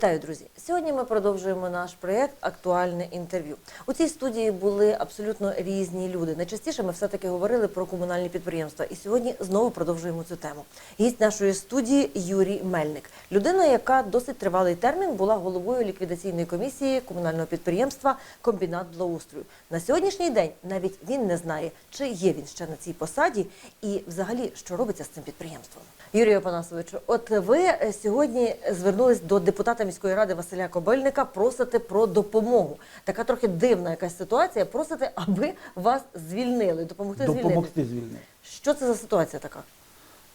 Вітаю, друзі! Сьогодні ми продовжуємо наш проєкт Актуальне інтерв'ю. У цій студії були абсолютно різні люди. Найчастіше ми все-таки говорили про комунальні підприємства. І сьогодні знову продовжуємо цю тему. Гість нашої студії Юрій Мельник, людина, яка досить тривалий термін була головою ліквідаційної комісії комунального підприємства Комбінат благоустрою. На сьогоднішній день навіть він не знає, чи є він ще на цій посаді, і взагалі що робиться з цим підприємством. Юрію Опанасовичу, от ви е, сьогодні звернулись до депутата міської ради Василя Кобильника, просите про допомогу. Така трохи дивна якась ситуація. Просите, аби вас звільнили, допомогти звільнити. Допомогти звільнити. Що це за ситуація така?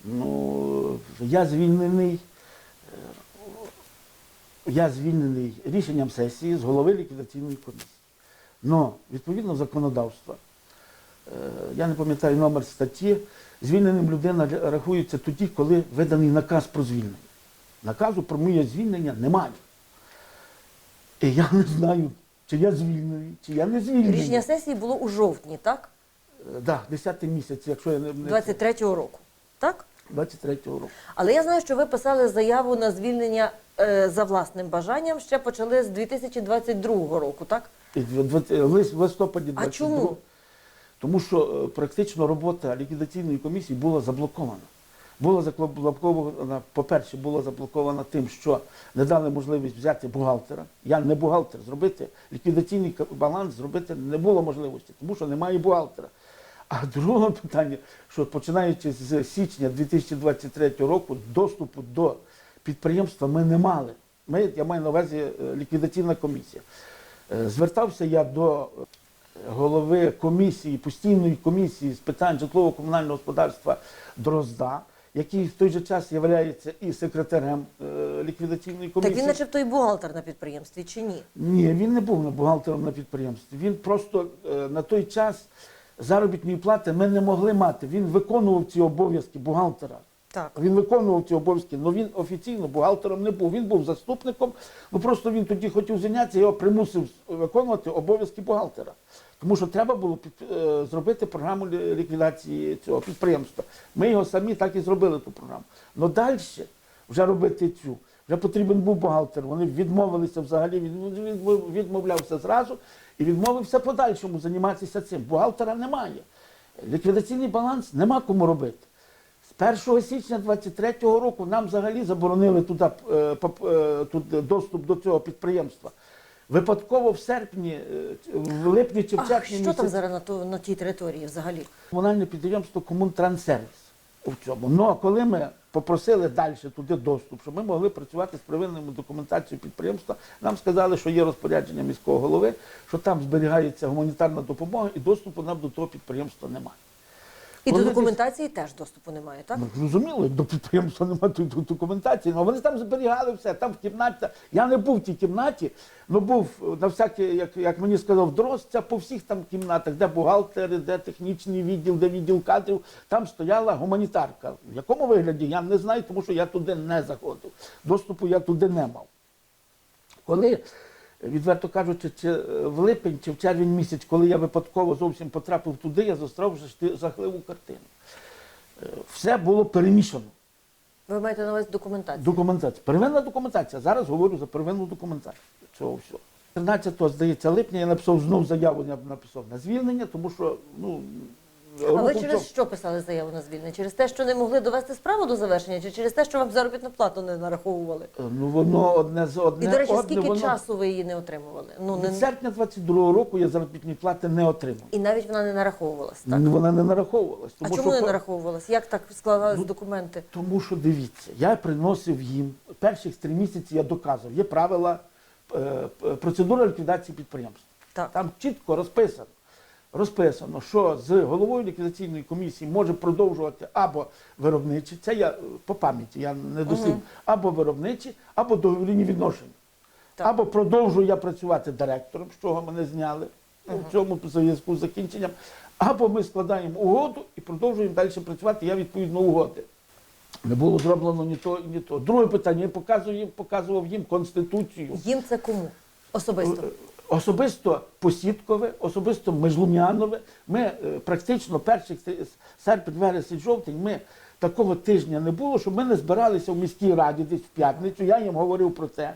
Ну, я звільнений. е, Я звільнений рішенням сесії з голови ліквідаційної комісії. Но відповідно законодавства, е, я не пам'ятаю номер статті, звільненим людина рахується тоді, коли виданий наказ про звільнення. Наказу про моє звільнення немає. І я не знаю, чи я звільнений, чи я не звільнений. Рішення сесії було у жовтні, так? Так, да, 10 місяць, якщо я не не- 23-го року. Так? 23-го року. Але я знаю, що ви писали заяву на звільнення е, за власним бажанням. Ще почали з 2022 року, так? В листопаді А чому? Тому що е, практично робота ліквідаційної комісії була заблокована. Була заблокована, по-перше, була заблокована тим, що не дали можливість взяти бухгалтера. Я не бухгалтер, зробити ліквідаційний баланс зробити не було можливості, тому що немає бухгалтера. А друге питання, що починаючи з січня 2023 року, доступу до підприємства ми не мали. Ми, я маю на увазі е, ліквідаційна комісія. Е, Звертався я до голови комісії, постійної комісії з питань житлово-комунального господарства Дрозда, який в той же час є і секретарем е, ліквідаційної комісії. Так він, начебто, і бухгалтер на підприємстві, чи ні? Ні, він не був бухгалтером на підприємстві. Він просто е, на той час заробітної плати ми не могли мати. Він виконував ці обов'язки бухгалтера. Так. Він виконував ці обов'язки, але він офіційно бухгалтером не був. Він був заступником. Ну просто він тоді хотів зайнятися, його примусив виконувати обов'язки бухгалтера. Тому що треба було під- е, зробити програму ліквідації цього підприємства. Ми його самі так і зробили ту програму. Але далі вже робити цю. Вже потрібен був бухгалтер. Вони відмовилися взагалі, він відмовлявся зразу і відмовився подальшому займатися цим. Бухгалтера немає. Ліквідаційний баланс нема кому робити. З 1 січня 23-го року нам взагалі заборонили туди, е, е, тут доступ до цього підприємства. Випадково в серпні, е, в липні чи в червні що там зараз на, ту, на тій території взагалі? комунальне підприємство Комунтранссервіс у цьому. Ну а коли ми попросили далі туди доступ, щоб ми могли працювати з первинною документацією підприємства, нам сказали, що є розпорядження міського голови, що там зберігається гуманітарна допомога і доступу нам до того підприємства немає. І Коли до десь- документації теж доступу немає, так? Ну, зрозуміло, до підприємства немає тут документації, але вони там зберігали все, там в кімнаті. Я не був в тій кімнаті, але був е, на всякі, як, як мені сказав Дрозд, це по всіх там кімнатах, де бухгалтери, де технічний відділ, де відділ кадрів, там стояла гуманітарка. В якому вигляді я не знаю, тому що я туди не заходив. Доступу я туди не мав. Коли, відверто кажучи, чи е, в липень чи в червень місяць, коли я випадково зовсім потрапив туди, я зустрів жахливу картину. Е, Все було перемішано. Ви маєте на увазі документацію. Документація. Первинна документація. Зараз говорю за первинну документацію. Цього всього. 13 здається, липня я написав знов заяву, я написав на звільнення, тому що ну, А ви через цьому- що писали заяву на звільнення? Через те, що не могли довести справу до завершення, чи через те, що вам заробітну плату не нараховували? ну воно одне з одне. І, до речі, одне, скільки воно... часу ви її не отримували? Ну, не... Від серпня 22-го року я заробітної плати не отримав. І навіть вона не нараховувалась, так? Ну, Вона не нараховувалась. а чому що не нараховувалась? Як так складались Ну, документи? Тому що дивіться, я приносив їм перших три місяці я доказував. Є правила е, е, процедура ліквідації підприємства. Так. Там чітко розписано. Розписано, що з головою ліквідаційної комісії може продовжувати або виробничі, це я е, по пам'яті, я не дослів, або виробничі, або договірні відношення. Так. Або продовжую я працювати директором, з чого мене зняли в цьому зв'язку з закінченням, або ми складаємо угоду і продовжуємо далі працювати, я відповідно угоди. Не було зроблено ні то, ні то. Друге питання, я показував їм, показував їм Конституцію. Їм це кому? Особисто. Особисто Посідкове, особисто Межлум'янове. Ми е, практично перших се- серпень, вересень, жовтень, ми такого тижня не було, щоб ми не збиралися в міській раді десь в п'ятницю. Я їм говорив про це.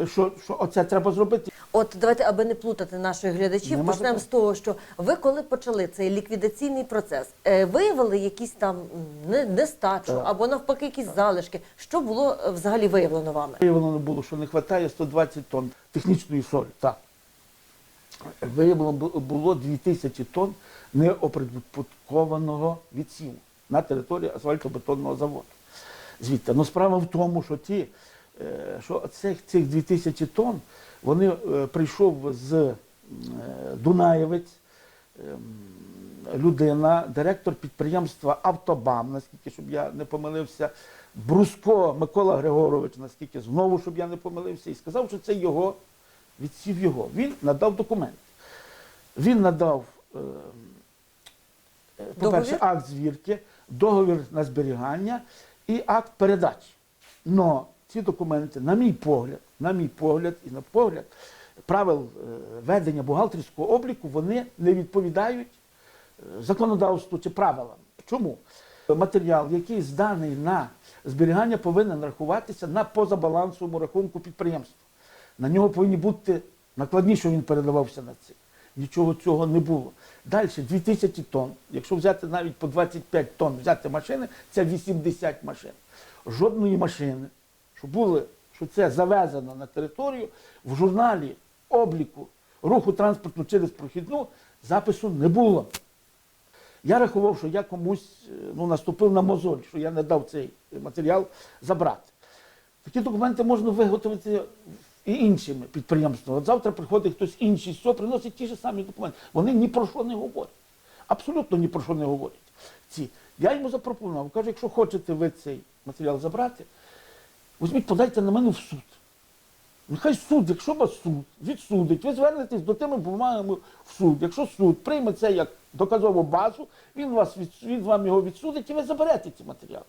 е, що, що оце треба зробити. От давайте, аби не плутати наших глядачів, Нема почнемо з того, що ви коли почали цей ліквідаційний процес, е, виявили якісь там не- нестачу Так. або навпаки якісь залишки. Що було взагалі виявлено вами? Виявлено було, що не вистачає 120 тонн технічної солі. Так. Виявлено бу- було 2000 тонн неоприбуткованого відсіву на території асфальтобетонного заводу. Звідти. Ну, справа в тому, що ті, е, що цих, цих 2000 тонн, вони е, прийшов з е, Дунаєвець, ем, людина, директор підприємства Автобам, наскільки щоб я не помилився, Бруско Микола Григорович, наскільки знову, щоб я не помилився, і сказав, що це його, відсів його. Він надав документ. Він надав, е, по-перше, акт звірки, договір на зберігання і акт передачі. Но ці документи, на мій погляд, на мій погляд і на погляд правил е, ведення бухгалтерського обліку, вони не відповідають е, законодавству чи правилам. Чому? Матеріал, який зданий на зберігання, повинен рахуватися на позабалансовому рахунку підприємства. На нього повинні бути накладні, що він передавався на це. Нічого цього не було. Далі 2000 тонн. Якщо взяти навіть по 25 тонн, взяти машини, це 80 машин. Жодної машини, що були, що це завезено на територію, в журналі обліку руху транспорту через прохідну запису не було. Я рахував, що я комусь е, ну, наступив на мозоль, що я не дав цей матеріал забрати. Такі документи можна виготовити і іншими підприємствами. От завтра приходить хтось інший, все, приносить ті ж самі документи. Вони ні про що не говорять. Абсолютно ні про що не говорять. Ці. Я йому запропонував, кажу, якщо хочете ви цей матеріал забрати, візьміть, подайте на мене в суд. Нехай суд, якщо вас суд відсудить, ви звернетесь до тими бумагами в суд. Якщо суд прийме це як доказову базу, він, вас від, він вам його відсудить і ви заберете ці матеріали.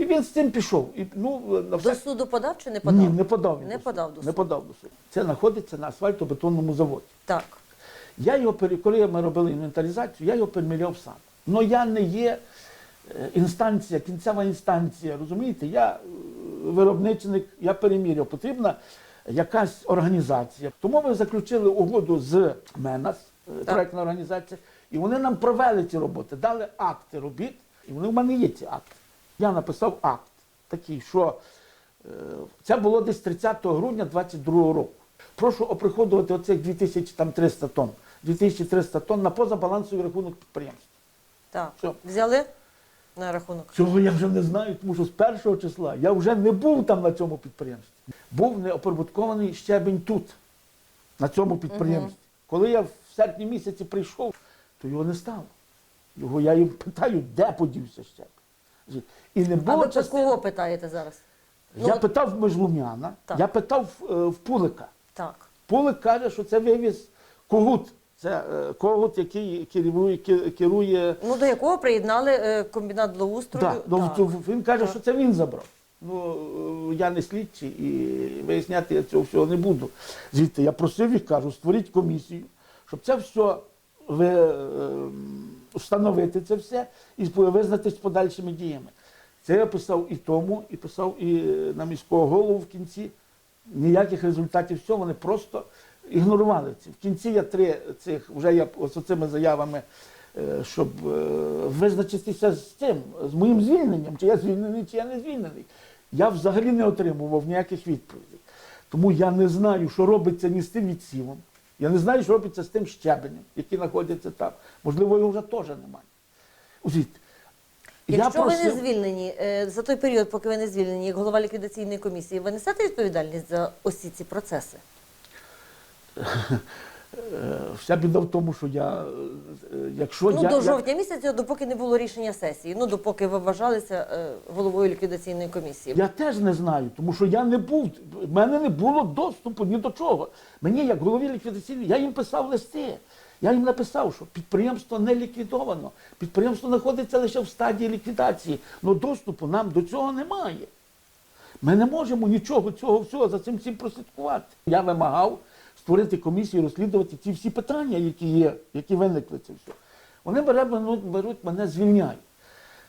І він з цим пішов. І, ну, на До суду подав чи не подав? Ні, не подав. він Не до суду. подав до Не подав до суду. Це знаходиться на асфальтобетонному заводі. Так. Я його, коли ми робили інвентаризацію, я його переміряв сам. Але я не є е, інстанція, кінцева інстанція, розумієте? Я е, виробничник, я переміряв. Потрібна якась організація. Тому ми заключили угоду з МЕНАС, е, Так. проектна організація, і вони нам провели ці роботи, дали акти робіт, і вони в мене є ці акти. Я написав акт такий, що е, це було десь 30 грудня 22 року. Прошу оприходувати оцих 2300 тонн. 2300 тонн на позабалансовий рахунок підприємства. Так. Все. Взяли на рахунок. Цього я вже не знаю, тому що з першого числа я вже не був там на цьому підприємстві. Був неоприбуткований щебень тут, на цьому підприємстві. Коли я в серпні місяці прийшов, то його не стало. Його я їм питаю, де подівся щебень. І не А ви частини- кого питаєте зараз? Ну, Я от- питав Межлум'яна, Так. я питав е, в Пулика. Так. Пулик каже, що це вивіз Когут. Це е, Когут, який керує, керує Ну до якого приєднали е, комбінат благоустрою? Ну, Так. то він каже, Так. що це він забрав. Ну, е, я не слідчий і виясняти я цього всього не буду. Звідти я просив їх, кажу, створіть комісію, щоб це все ви, е, встановити це все і визнати з подальшими діями. Це я писав і тому, і писав і е, на міського голову в кінці. Ніяких результатів всього, вони просто ігнорували це. В кінці я три цих, вже я з цими заявами, е, щоб е, визначитися з цим, з моїм звільненням, чи я звільнений, чи я не звільнений. Я взагалі не отримував ніяких відповідей. Тому я не знаю, що робиться ні з тим відсівом. Я не знаю, що робиться з тим щебенем, який знаходиться там. Можливо, його вже теж немає. Узіть. Якщо ви не звільнені е, за той період, поки ви не звільнені, як голова ліквідаційної комісії, ви несете відповідальність за усі ці процеси? Е, Вся біда в тому, що я, е, якщо Ну я, до жовтня місяця, допоки не було рішення сесії, ну допоки ви вважалися е, головою ліквідаційної комісії. Я теж не знаю, тому що я не був, в мене не було доступу ні до чого. Мені, як голові ліквідаційної, я їм писав листи. Я їм написав, що підприємство не ліквідовано. Підприємство знаходиться лише в стадії ліквідації. але доступу нам до цього немає. Ми не можемо нічого цього всього за цим всім прослідкувати. Я вимагав створити комісію, розслідувати ці всі питання, які є, які виникли це все. Вони беруть, беруть мене, звільняють.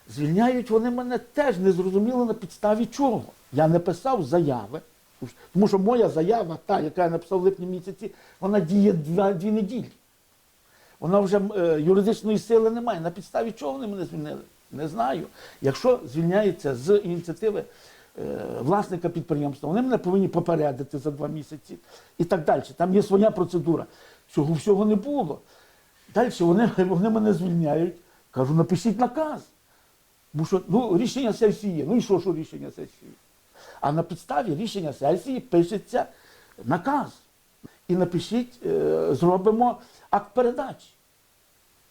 Звільняють вони мене теж незрозуміло на підставі чого. Я не писав заяви, Тому що моя заява, та, яка я написав в липні місяці, вона діє два, дві неділі. Вона вже е, юридичної сили немає. На підставі чого вони мене звільнили? Не знаю. Якщо звільняється з ініціативи власника підприємства, вони мене повинні попередити за два місяці і так далі. Там є своя процедура. Цього всього не було. Далі вони, вони мене звільняють. Кажу, напишіть наказ. Бо що ну, рішення сесії є. Ну і що, що рішення сесії? А на підставі рішення сесії пишеться наказ. І напишіть, е, зробимо акт передачі.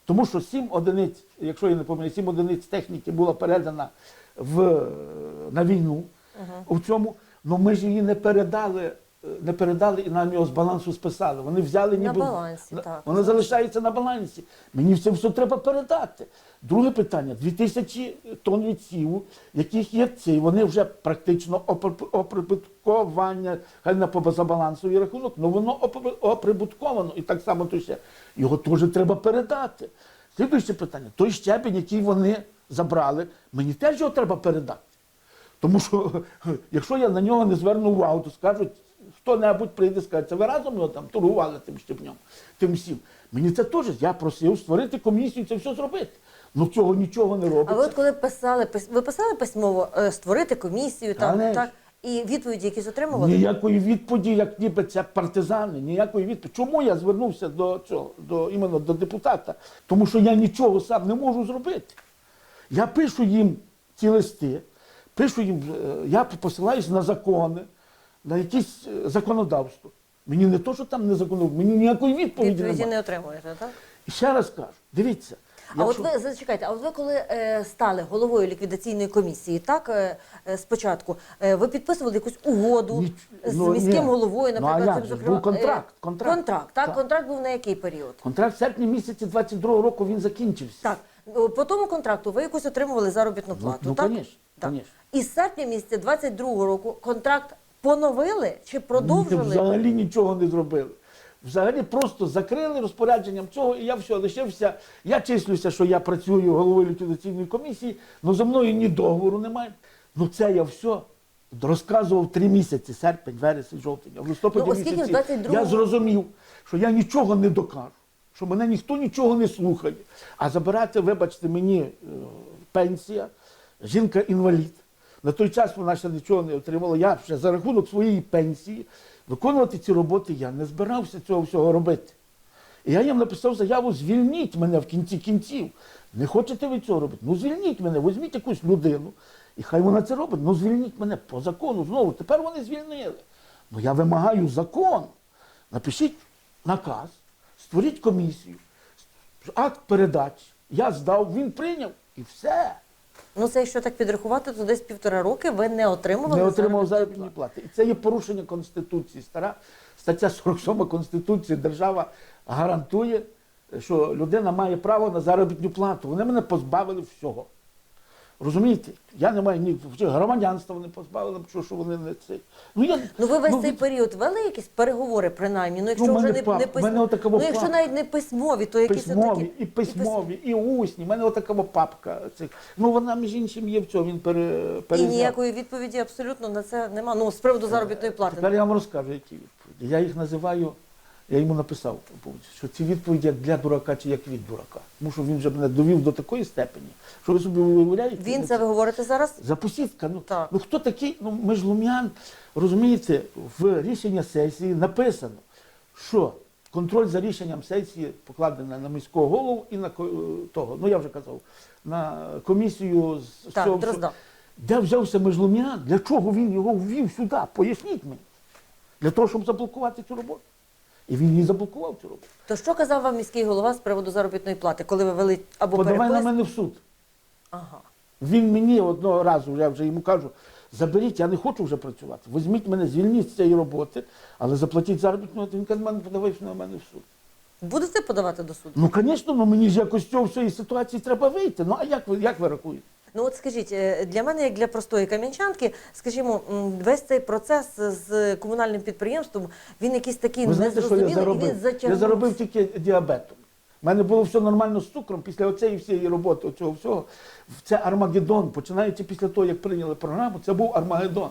Тому що сім одиниць, якщо я не помиляю, сім одиниць техніки була передана в, е, на війну у цьому, але ми ж її не передали, е, не передали і нам його з балансу списали. Вони взяли На ніби. балансі, на- так. Воно залишається на балансі. Мені це все треба передати. Друге питання: 2000 тонн відсіву, яких є ці, вони вже практично опри- оприбутковання, хай на позабалансовий рахунок, але воно оприбутковано. І так само то ще. Його теж треба передати. Слідуюче питання: той щебень, який вони забрали, мені теж його треба передати. Тому що якщо я на нього не зверну увагу, то скажуть, хто-небудь прийде і скаже, це ви разом його там торгували тим щебнем, тим всім. Мені це теж, я просив створити комісію, це все зробити. Ну цього нічого не А ви от коли писали, пис- ви писали письмово е, створити комісію, там Конечно. так і відповіді якісь отримували? Ніякої відповіді, як ніби це партизани, ніякої відповіді. Чому я звернувся до цього, до іменно до депутата? Тому що я нічого сам не можу зробити. Я пишу їм ці листи, пишу їм, е, я посилаюсь на закони, на якісь е, законодавство. Мені не то, що там не законодавство, мені ніякої відповіді Відповіді немає. не отримуєте, так? І ще раз кажу, дивіться. А от ви зачекайте, а от ви коли е, стали головою ліквідаційної комісії, так е, е, спочатку е, ви підписували якусь угоду Ніч- з ну, міським ні. головою, Ну, а наприклад, як цим, же? Був контракт, контракт. контракт, так? Так. Контракт був на який період? Контракт в серпні місяці 22-го року він закінчився. Так, по тому контракту ви якусь отримували заробітну плату, ну, так? конечно, так. конечно. І з серпня місяця 22-го року контракт поновили чи продовжили? Ні, взагалі нічого не зробили. Взагалі просто закрили розпорядженням цього, і я все лишився. Я числюся, що я працюю головою ліквідаційної комісії, але за мною ні договору немає. Ну це я все розказував три місяці, серпень, вересень, жовтень. А в листопаді Ну, місяці 22-му я зрозумів, що я нічого не докажу, що мене ніхто нічого не слухає. А забирати, вибачте, мені е, пенсія, жінка-інвалід. На той час вона ще нічого не отримала. Я ще за рахунок своєї пенсії виконувати ці роботи я не збирався цього всього робити. І я їм написав заяву, звільніть мене в кінці кінців. Не хочете ви цього робити? Ну звільніть мене, візьміть якусь людину, і хай вона це робить. Ну звільніть мене по закону знову. Тепер вони звільнили. Ну я вимагаю закон. Напишіть наказ, створіть комісію, акт передачі. Я здав, він прийняв і все. Ну це якщо так підрахувати, то десь півтора роки ви не отримували не отримав заробітної заробітні плати. І це є порушення Конституції. Стара стаття 47 Конституції. Держава гарантує, що людина має право на заробітну плату. Вони мене позбавили всього. Розумієте? Я не маю ні громадянства, вони позбавили, що, що вони не це. Ну, я, Ну ви весь ну, цей період вели якісь переговори, принаймні. Ну якщо Ну, вже не, пап- не письмові, ну якщо пап- навіть не письмові, то якісь письмові, отакі і письмові, і усні. У мене отака папка. Цих. Ну вона між іншим є в цьому, він пере, І перезняв. ніякої відповіді абсолютно на це нема. Ну з приводу заробітної плати. Тепер я вам розкажу, які відповіді. Я їх називаю, я йому написав, що ці відповіді як для дурака чи як від дурака. Тому що він вже мене довів до такої степені, що ви собі уявляєте. Він це ви говорите зараз? Запустітка. Ну, Так. ну хто такий? Ну ми ж лум'ян, розумієте, в рішення сесії написано, що контроль за рішенням сесії покладений на міського голову і на того, ну я вже казав, на комісію з Так, цього Дрозда. Де взявся Межлум'ян? Для чого він його ввів сюди? Поясніть мені. Для того, щоб заблокувати цю роботу. І він її заблокував цю роботу. То що казав вам міський голова з приводу заробітної плати, коли ви вели або Подавай на мене в суд. Ага. Він мені одного разу, я вже йому кажу, заберіть, я не хочу вже працювати. Візьміть мене, звільніть з цієї роботи, але заплатіть заробітну. Він каже, мене подавай на мене в суд. Будете подавати до суду? Ну, звісно, ну мені ж якось з цього всієї ситуації треба вийти. Ну а як ви як ви рахуєте? Ну от скажіть, е, для мене, як для простої кам'янчанки, скажімо, весь цей процес з комунальним підприємством, він якийсь такий Ви знаєте, що я незрозумілий, і він затягнув. Я заробив тільки діабетом. У мене було все нормально з цукром після оцеї всієї роботи, цього всього. Це Армагеддон. Починаючи після того, як прийняли програму, це був Армагеддон.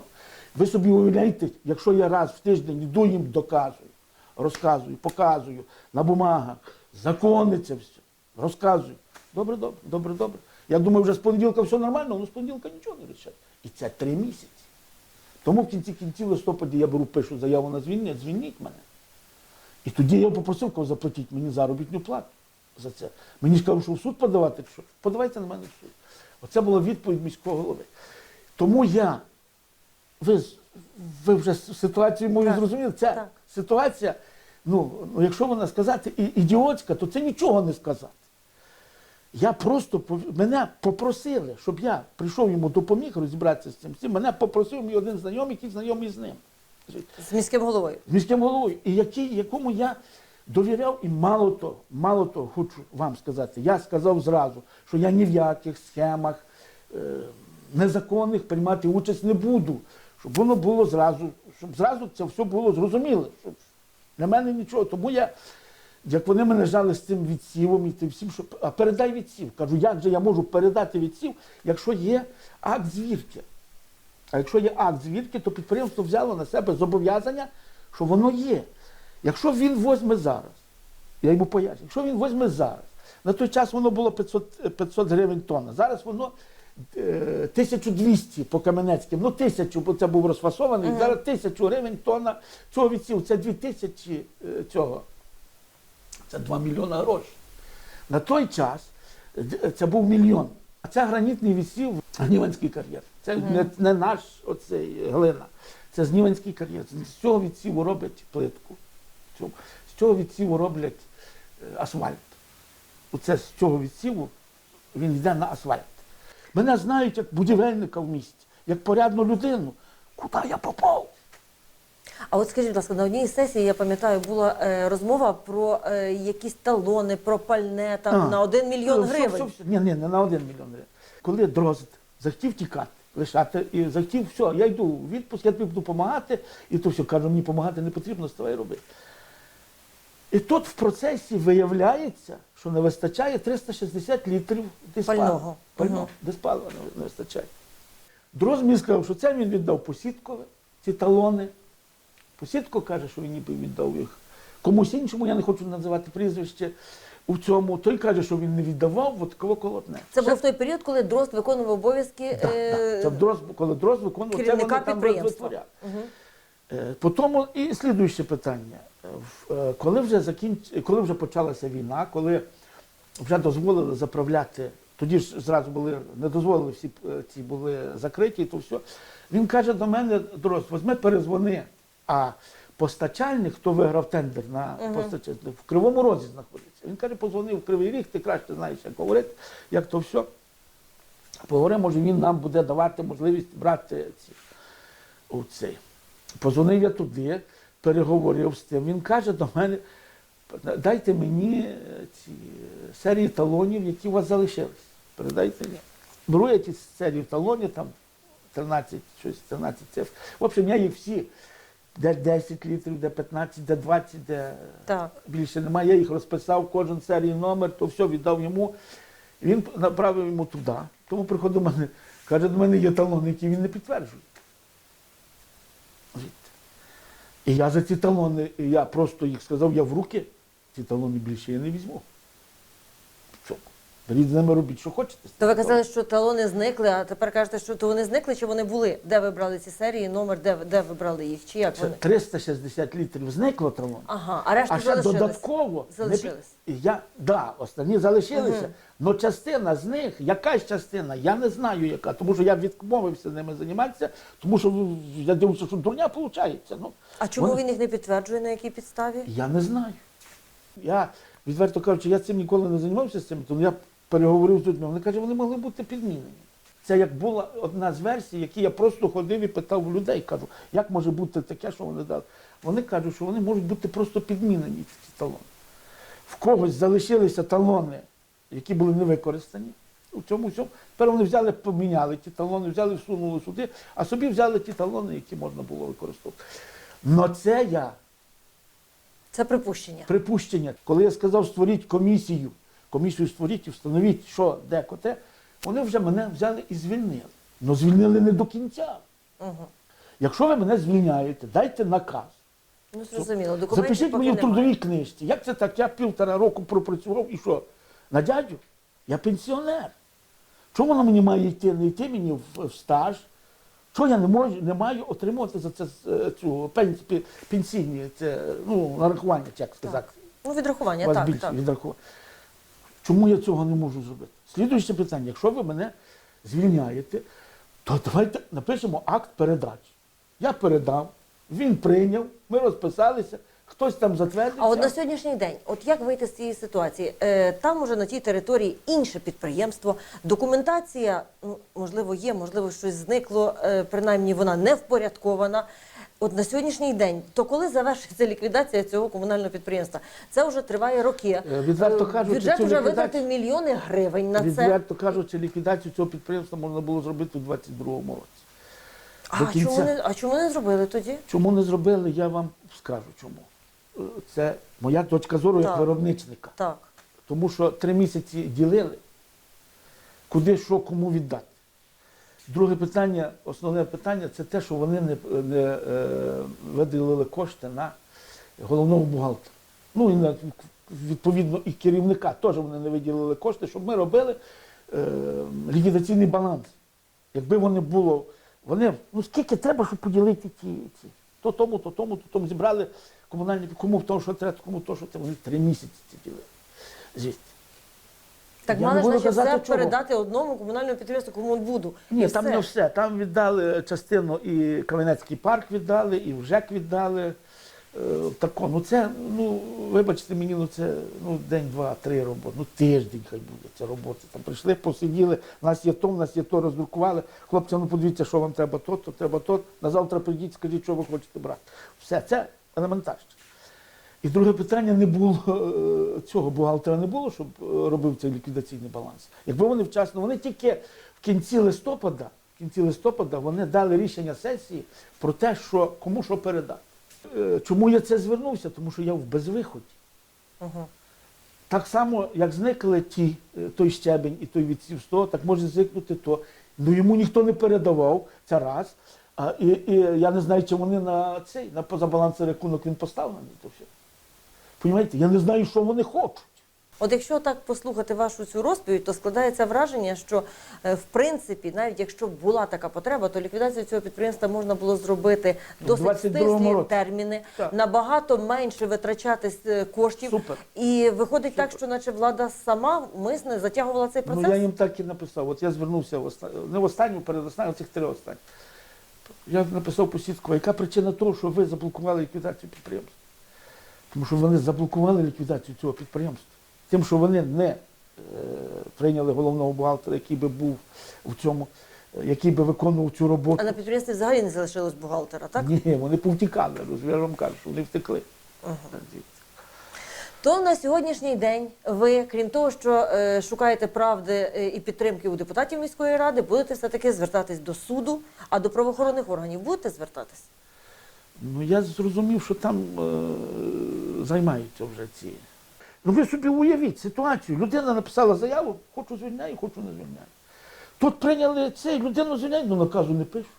Ви собі уявляєте, якщо я раз в тиждень йду їм доказую, розказую, показую на бумагах, закони це все, розказую. Добре, добре, добре, добре. Я думаю, вже з понеділка все нормально, але з понеділка нічого не рішать. І це три місяці. Тому в кінці кінців в листопаді я беру, пишу заяву на звільнення, звільніть мене. І тоді я попросив, кого заплатіть мені заробітну плату за це. Мені кажуть, що в суд подавати, що подавайте на мене в суд. Оце була відповідь міського голови. Тому я, ви, ви вже ситуацію мою Так, зрозуміли, ця так. ситуація, ну, ну, якщо вона сказати і- ідіотська, то це нічого не сказати. Я просто мене попросили, щоб я прийшов йому допоміг розібратися з цим. всім. Мене попросив мій один знайомий, який знайомий з ним. З міським головою. З міським головою, і який, якому я довіряв, і мало того, мало того, хочу вам сказати, я сказав зразу, що я ні в яких схемах е, незаконних приймати участь не буду, щоб воно було зразу, щоб зразу це все було зрозуміло. Щоб для мене нічого. Тому я, як вони мене жали з цим відсівом і тим всім, що а передай відсів. Кажу, як же я можу передати відсів, якщо є акт звірки. А якщо є акт звідки, то підприємство взяло на себе зобов'язання, що воно є. Якщо він возьме зараз, я йому поясню, якщо він возьме зараз, на той час воно було 500, 500 гривень тонна, зараз воно е, 1200 по Кам'янецьким, ну 1000, бо це був розфасований, зараз 1000 гривень тонна цього відсів, це 2000 е, цього, це 2 мільйона грошей. На той час це був мільйон. А це гранітний відсів Гніванський кар'єр. Це не, не наш оцей глина. Це Зніванський кар'єр. З цього відсіву роблять плитку. З цього відсіву роблять е, асфальт. Оце з цього відсіву він йде на асфальт. Мене знають як будівельника в місті, як порядну людину. Куди я попав? А от скажіть, будь ласка, на одній із сесій, я пам'ятаю, була е, розмова про е, якісь талони, про пальне там А. на 1 мільйон Ну, гривень. Ні, ні, не на один мільйон гривень. Коли Дрозд захотів тікати, лишати, і захотів, все, я йду у відпуск, я тобі буду допомагати, і то все, кажу, мені допомагати не потрібно, ставай роби. І тут в процесі виявляється, що не вистачає 360 літрів диспалива. Пального. Пального. Мгм. Диспалива не, не вистачає. Дрозд мені сказав, що це він віддав посідкове, ці талони. Посідко каже, що він ніби віддав їх комусь іншому, я не хочу називати прізвище. У цьому той каже, що він не віддавав, от кого колотне. Це було в той період, коли Дрозд виконував обов'язки. Да, е, да. Це Дрозд, коли Дрозд виконував, це вони підприємства. Мгм. Е, По тому і слідуюче питання. Е, Коли вже закінч... коли вже почалася війна, коли вже дозволили заправляти, тоді ж зразу були, не дозволили всі е, ці були закриті, то все. Він каже до мене, Дрозд, возьми, перезвони. А постачальник, хто виграв тендер на постачальник, в Кривому Розі знаходиться. Він каже, позвонив в Кривий Ріг, ти краще знаєш, як говорити, як то все. Поговори, може він нам буде давати можливість брати ці у. Позвонив я туди, переговорив з тим. Він каже до мене, дайте мені е, ці е, серії талонів, які у вас залишились. Передайте мені. Беру я ті серії талонів, там 13, щось, 13 цифр. В общем, я їх всі, де 10 літрів, де 15, де 20, де Так. більше немає. Я їх розписав, кожен серій номер, то все віддав йому. І він направив йому туди. Тому приходить до мене, каже, до мене є талони, які він не підтверджує. І я за ці талони, я просто їх сказав, я в руки, ці талони більше я не візьму. Беріть з ними робіть, що хочете. То ви казали, що талони зникли, а тепер кажете, що то вони зникли, чи вони були? Де ви брали ці серії, номер, де, де ви брали їх, чи як Це вони? 360 літрів зникло талон. Ага, а решта А ще залишились? додатково Залишились. я, да, останні залишилися. Але частина з них, якась частина, я не знаю яка, тому що я відмовився ними займатися, тому що ну, я дивився, що дурня виходить. Ну, А чому вони- він їх не підтверджує, на якій підставі? Я не знаю. Я, відверто кажучи, я цим ніколи не займався з цим, тому я переговорив з людьми. Вони кажуть, вони могли бути підмінені. Це як була одна з версій, які я просто ходив і питав у людей. Кажу, як може бути таке, що вони дали. Вони кажуть, що вони можуть бути просто підмінені, ці талони. В когось залишилися талони, які були не використані. У цьому всьому. Тепер вони взяли, поміняли ті талони, взяли, всунули сюди, а собі взяли ті талони, які можна було використовувати. Но це я Це припущення. припущення. Коли я сказав, створіть комісію, комісію створіть і встановіть, що, де, коте, вони вже мене взяли і звільнили. Ну звільнили не до кінця. Угу. Якщо ви мене звільняєте, дайте наказ. Ну зрозуміло, документів Запишіть мені в трудовій книжці. Як це так? Я півтора року пропрацював і що? На дядю? Я пенсіонер. Чому воно мені має йти, не йти мені в, в стаж? Чого я не можу, не маю отримувати за це е, цю пенсі, пенсійні це, ну, нарахування, як сказати. Ну, відрахування, вас так, більше так. відрахування. Чому я цього не можу зробити? Слідуюче питання: якщо ви мене звільняєте, то давайте напишемо акт передачі. Я передав, він прийняв, ми розписалися, хтось там затвердив. А от на сьогоднішній день, от як вийти з цієї ситуації? Е, там уже на тій території інше підприємство, документація, ну, можливо, є, можливо, щось зникло, е, принаймні вона не впорядкована. От на сьогоднішній день, то коли завершиться ліквідація цього комунального підприємства? Це вже триває роки. Е, відверто Е, кажучи, Бюджет цю вже ліквідацію- витратив мільйони гривень на це. Відверто кажучи, ліквідацію цього підприємства можна було зробити у 22-му році. А до кінця. чому, не, а чому не зробили тоді? Чому не зробили, я вам скажу чому. Це моя точка зору як Так. виробничника. Так. Тому що три місяці ділили, куди що кому віддати. Друге питання, основне питання це те, що вони не, не е, виділили кошти на головного бухгалтера. Ну і на, відповідно і керівника теж вони не виділили кошти, щоб ми робили е, ліквідаційний баланс. Якби вони було, вони, ну скільки треба, щоб поділити ті, ці. То тому, то тому, то тому зібрали комунальні, кому то, що треба, кому то, що треба. Вони три місяці це ділили. Звідти. Так Я мали не ж буду значить, казати, все чого. передати одному комунальному підприємству, кому буду. Ні, І там все. не все. Там віддали частину і Кам'янецький парк віддали, і в ЖЕК віддали. Е, тако. Ну це, ну, вибачте мені, ну це ну, день, два, три роботи. Ну тиждень хай буде ця робота. Там прийшли, посиділи, нас є то, нас є то, роздрукували. Хлопці, ну подивіться, що вам треба то, то треба то. На завтра прийдіть, скажіть, що ви хочете брати. Все, це елементарно. І друге питання не було е, цього бухгалтера не було, щоб е, робив цей ліквідаційний баланс. Якби вони вчасно, вони тільки в кінці листопада, в кінці листопада вони дали рішення сесії про те, що кому що передати. Е, Чому я це звернувся? Тому що я в безвиході. Угу. Так само, як зникли ті, е, той щебень і той відсів 100, так може зникнути то. Ну йому ніхто не передавав, це раз. А, і, і я не знаю, чи вони на цей, на позабаланси рахунок він поставлений, то все. Понімаєте, я не знаю, що вони хочуть. От якщо так послухати вашу цю розповідь, то складається враження, що е, в принципі, навіть якщо б була така потреба, то ліквідацію цього підприємства можна було зробити досить стислі терміни, Так. набагато менше витрачати е, коштів. Супер. І виходить так, що наче влада сама мисне затягувала цей процес. Ну я їм так і написав. От я звернувся в оста... не в останню, перед останню, цих три останні. Я написав посідку, яка причина того, що ви заблокували ліквідацію підприємства? Тому що вони заблокували ліквідацію цього підприємства. Тим, що вони не е, прийняли головного бухгалтера, який би був в цьому, е, який би виконував цю роботу. А на підприємстві взагалі не залишилось бухгалтера, так? Ні, вони повтікали, я ж вам кажу, що вони втекли. То на сьогоднішній день ви, крім того, що е, шукаєте правди е, і підтримки у депутатів міської ради, будете все-таки звертатись до суду, а до правоохоронних органів будете звертатись? Ну я зрозумів, що там е, займаються вже ці. Ну ви собі уявіть ситуацію. Людина написала заяву, хочу звільняю, хочу не звільняю. Тут прийняли цей, людину звільняють, ну наказу не пишуть.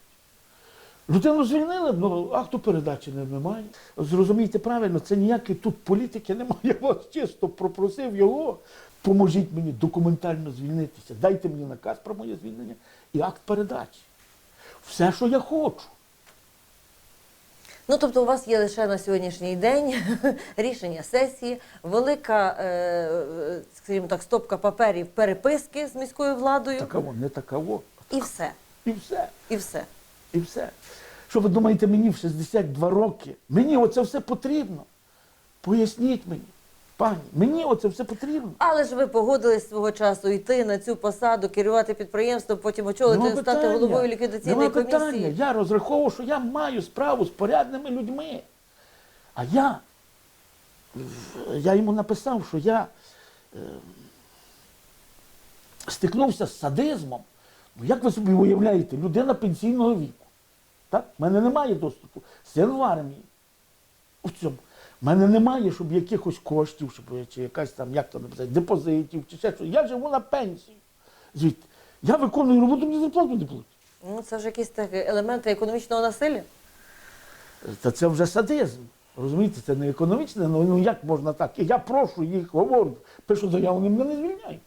Людину звільнили, ну акту передачі немає. Зрозумійте правильно, це ніякої тут політики немає. Я вас чисто пропросив його. Поможіть мені документально звільнитися. Дайте мені наказ про моє звільнення і акт передачі. Все, що я хочу. Ну тобто, у вас є лише на сьогоднішній день рішення сесії, велика, е, скажімо так, стопка паперів переписки з міською владою, Такаво, не такаво. і все. І все. І все. І все. Що ви думаєте, мені в 62 роки? Мені оце все потрібно. Поясніть мені, пані, мені оце все потрібно. Але ж ви погодились свого часу йти на цю посаду, керувати підприємством, потім очолити, Нема стати питання. головою ліквідаційної Нема комісії. питання. Я розраховував, що я маю справу з порядними людьми. А я, я йому написав, що я е, стикнувся з садизмом. Ну, як ви собі уявляєте, людина пенсійного віку. Так? У мене немає доступу. Син в армії. У цьому. У мене немає, щоб якихось коштів, щоб чи якась там, як то написати, депозитів, чи ще щось. Я живу на пенсію. Звідти. Я виконую роботу, мені зарплату не платять. Ну це ж якісь такі елементи економічного насилля. Та це вже садизм. Розумієте, це не економічне, ну, ну як можна так? І я прошу їх, говорю, пишу заяву, вони мене не звільняють.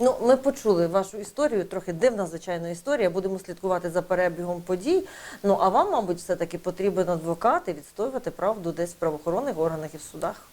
Ну, ми почули вашу історію, трохи дивна, звичайно, історія. Будемо слідкувати за перебігом подій. Ну а вам, мабуть, все таки потрібен адвокат і відстоювати правду десь в правоохоронних органах і в судах.